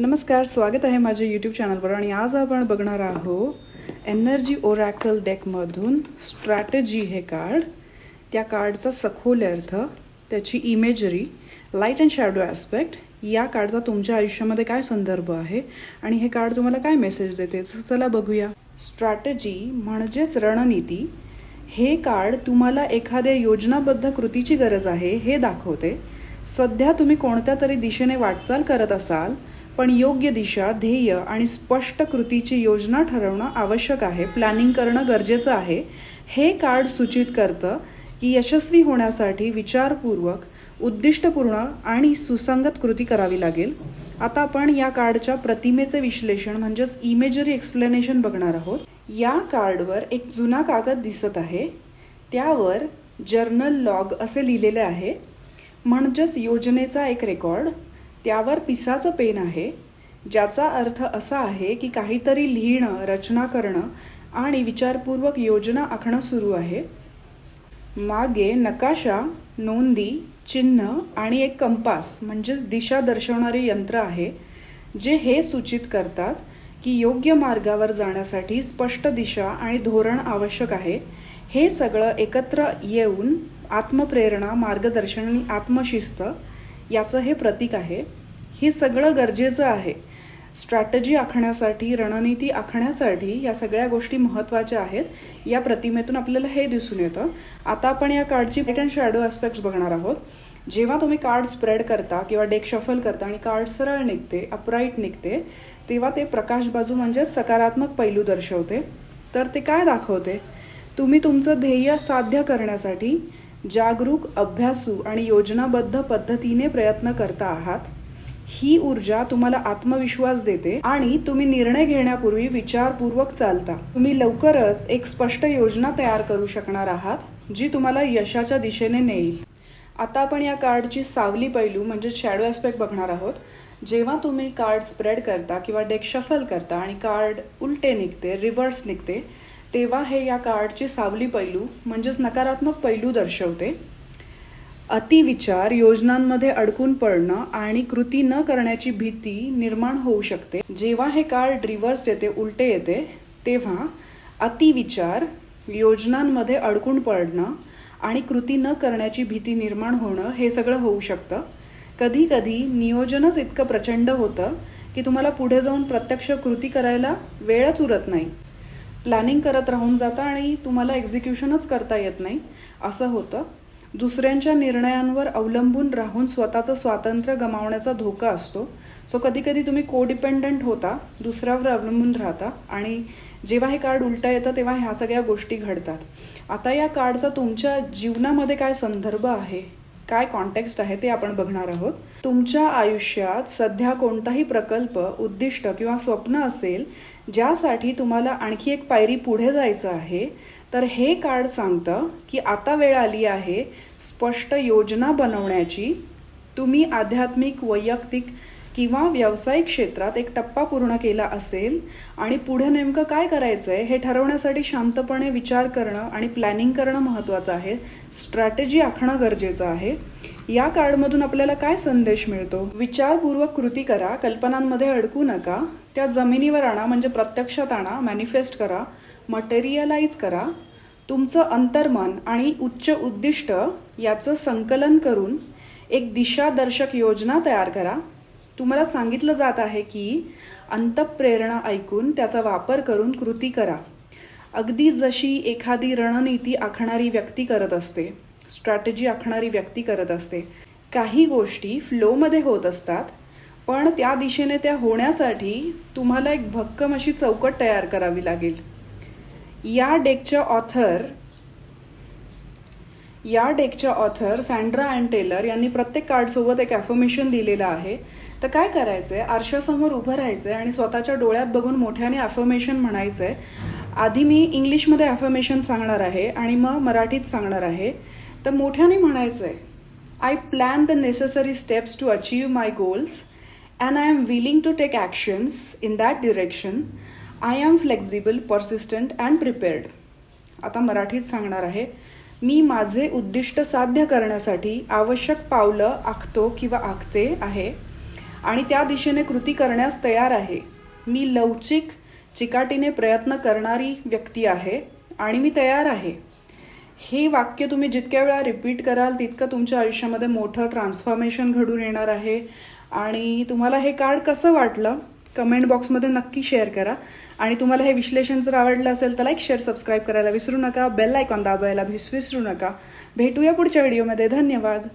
नमस्कार स्वागत आहे माझ्या यूट्यूब चॅनलवर आणि आज आपण बघणार आहोत एनर्जी ओरॅकल डेकमधून स्ट्रॅटेजी हे कार्ड त्या कार्डचा सखोल अर्थ त्याची imagery light and shadow aspect या कार्डचा तुमच्या आयुष्यामध्ये काय संदर्भ आहे आणि हे कार्ड तुम्हाला काय मेसेज देते? चला बघूया. स्ट्रॅटेजी म्हणजेच रणनीती. हे कार्ड तुम्हाला एखाद्या योजनाबद्ध कृतीची गरज आहे हे दाखवते. सध्या तुम्ही कोणत्या तरी दिशेने वाटचाल करत असाल पण योग्य दिशा ध्येय आणि स्पष्ट कृतीची योजना ठरवणं आवश्यक आहे. प्लॅनिंग करणं गरजेचं आहे. हे कार्ड सूचित करतं की यशस्वी होण्यासाठी विचारपूर्वक उद्दिष्टपूर्ण आणि सुसंगत कृती करावी लागेल. आता आपण या कार्डच्या प्रतिमेचे विश्लेषण म्हणजेच इमेजरी एक्सप्लेनेशन बघणार आहोत. या कार्डवर एक जुना कागद दिसत आहे. त्यावर जर्नल लॉग असे लिहिलेले आहे. म्हणजेच योजनेचा एक रेकॉर्ड त्यावर पिसाचं पेन आहे ज्याचा अर्थ असा आहे की काहीतरी लिहिणं रचना करणं आणि विचारपूर्वक योजना आखणं सुरू आहे. मागे नकाशा नोंदी चिन्ह आणि एक कंपास म्हणजेच दिशा दर्शवणारे यंत्र आहे जे हे सूचित करतात की योग्य मार्गावर जाण्यासाठी स्पष्ट दिशा आणि धोरण आवश्यक आहे. हे सगळं एकत्र येऊन आत्मप्रेरणा मार्गदर्शन आणि आत्मशिस्त याचं हे प्रतीक आहे. हे सगळं गरजेचं आहे. स्ट्रॅटजी आखण्यासाठी रणनीती आखण्यासाठी या सगळ्या गोष्टी महत्त्वाच्या आहेत. या प्रतिमेतून आपल्याला हे दिसून येतं. आता आपण या कार्डची लाइट अँड शॅडो ॲस्पेक्ट्स बघणार आहोत. जेव्हा तुम्ही कार्ड स्प्रेड करता किंवा डेक शफल करता आणि कार्ड सरळ निघते अपराईट निघते तेव्हा ते प्रकाश बाजू म्हणजेच सकारात्मक पैलू दर्शवते. तर ते काय दाखवते? तुम्ही तुमचं ध्येय साध्य करण्यासाठी जागरूक अभ्यासू आणि योजनाबद्ध पद्धतीने प्रयत्न करता आहात ही ऊर्जा तुम्हाला आत्मविश्वास देते आणि तुम्ही निर्णय घेण्यापूर्वी विचारपूर्वक चालता. तुम्ही लवकरच एक स्पष्ट योजना तयार करू शकणार आहात जी तुम्हाला यशाच्या दिशेने नेईल. आता आपण या कार्डची सावली पैलू म्हणजे शॅडो ॲस्पेक्ट बघणार आहोत. जेव्हा तुम्ही कार्ड स्प्रेड करता किंवा डेक शफल करता आणि कार्ड उलटे निघते रिव्हर्स निघते तेव्हा हे या कार्डची सावली पैलू म्हणजेच नकारात्मक पैलू दर्शवते. अतिविचार योजनांमध्ये अडकून पडणं आणि कृती न करण्याची भीती निर्माण होऊ शकते. जेव्हा हे कार्ड रिव्हर्स येते उलटे येते तेव्हा अतिविचार योजनांमध्ये अडकून पडणं आणि कृती न करण्याची भीती निर्माण होणं हे सगळं होऊ शकतं. कधी कधी नियोजनच इतकं प्रचंड होतं की तुम्हाला पुढे जाऊन प्रत्यक्ष कृती करायला वेळच उरत नाही. प्लॅनिंग करत राहून जाता आणि तुम्हाला एक्झिक्युशनच करता येत नाही. असं होतं. दुसऱ्यांच्या निर्णयांवर अवलंबून राहून स्वतःचं स्वातंत्र्य गमावण्याचा धोका असतो. सो कधीकधी तुम्ही कोडिपेंडंट होता दुसऱ्यावर अवलंबून राहता आणि जेव्हा हे कार्ड उलटं येतं तेव्हा ह्या सगळ्या गोष्टी घडतात. आता या कार्डचा तुमच्या जीवनामध्ये काय संदर्भ आहे? काय कॉन्टेक्स्ट आहे ते आपण बघणार आहोत. तुमच्या आयुष्यात सध्या कोणताही प्रकल्प उद्दिष्ट किंवा स्वप्न असेल ज्यासाठी तुम्हाला आणखी एक पायरी पुढे जायचं आहे तर हे कार्ड सांगतं की आता वेळ आली आहे स्पष्ट योजना बनवण्याची. तुम्ही आध्यात्मिक वैयक्तिक किंवा व्यावसायिक क्षेत्रात एक टप्पा पूर्ण केला असेल आणि पुढे नेमकं काय करायचं आहे हे ठरवण्यासाठी शांतपणे विचार करणं आणि प्लॅनिंग करणं महत्त्वाचं आहे. स्ट्रॅटेजी आखणं गरजेचं आहे. या कार्डमधून आपल्याला काय संदेश मिळतो? विचारपूर्वक कृती करा कल्पनांमध्ये अडकू नका त्या जमिनीवर आणा म्हणजे प्रत्यक्षात आणा मॅनिफेस्ट करा मटेरियलाइज करा. तुमचं अंतर्मन आणि उच्च उद्दिष्ट याचं संकलन करून एक दिशादर्शक योजना तयार करा. तुम्हाला सांगितलं जात आहे की अंतप्रेरणा ऐकून त्याचा वापर करून कृती करा. अगदी जशी एखादी रणनीती आखणारी व्यक्ती करत असते स्ट्रॅटेजी आखणारी व्यक्ती करत असते काही गोष्टी फ्लोमध्ये होत असतात पण त्या दिशेने त्या होण्यासाठी तुम्हाला एक भक्कम अशी चौकट तयार करावी लागेल. या डेकच्या ऑथर या डेकच्या ऑथर सँड्रा अँड टेलर यांनी प्रत्येक कार्डसोबत एक ॲफर्मेशन दिलेलं आहे. तर काय करायचं आहे आरशासमोर उभं राहायचं आहे आणि स्वतःच्या डोळ्यात बघून मोठ्याने ॲफर्मेशन म्हणायचं आहे आधी मी इंग्लिशमध्ये ॲफर्मेशन सांगणार आहे आणि मग मराठीत सांगणार आहे. तर मोठ्याने म्हणायचं आहे I plan the necessary steps to achieve my goals and I am willing to take actions in that direction I am flexible persistent and prepared आता मराठीत सांगणार आहे मी माझे उद्दिष्ट साध्य करण्यासाठी आवश्यक पावलं आखतो किंवा आखते आहे. आणि त्या दिशेने कृती करण्यास तयार आहे. मी लवचिक चिकाटीने प्रयत्न करणारी व्यक्ती आहे आणि मी तयार आहे. हे वाक्य तुम्ही जितक्या वेळा रिपीट कराल तितकं तुमच्या आयुष्यामध्ये मोठं ट्रान्सफॉर्मेशन घडून येणार आहे. आणि तुम्हाला हे कार्ड कसं वाटलं कमेंट बॉक्समध्ये नक्की शेअर करा. आणि तुम्हाला हे विश्लेषण जर आवडलं असेल तर लाईक शेअर सबस्क्राईब करायला विसरू नका. बेल आयकॉन दाबायला विस विसरू नका. भेटूया पुढच्या व्हिडिओमध्ये धन्यवाद.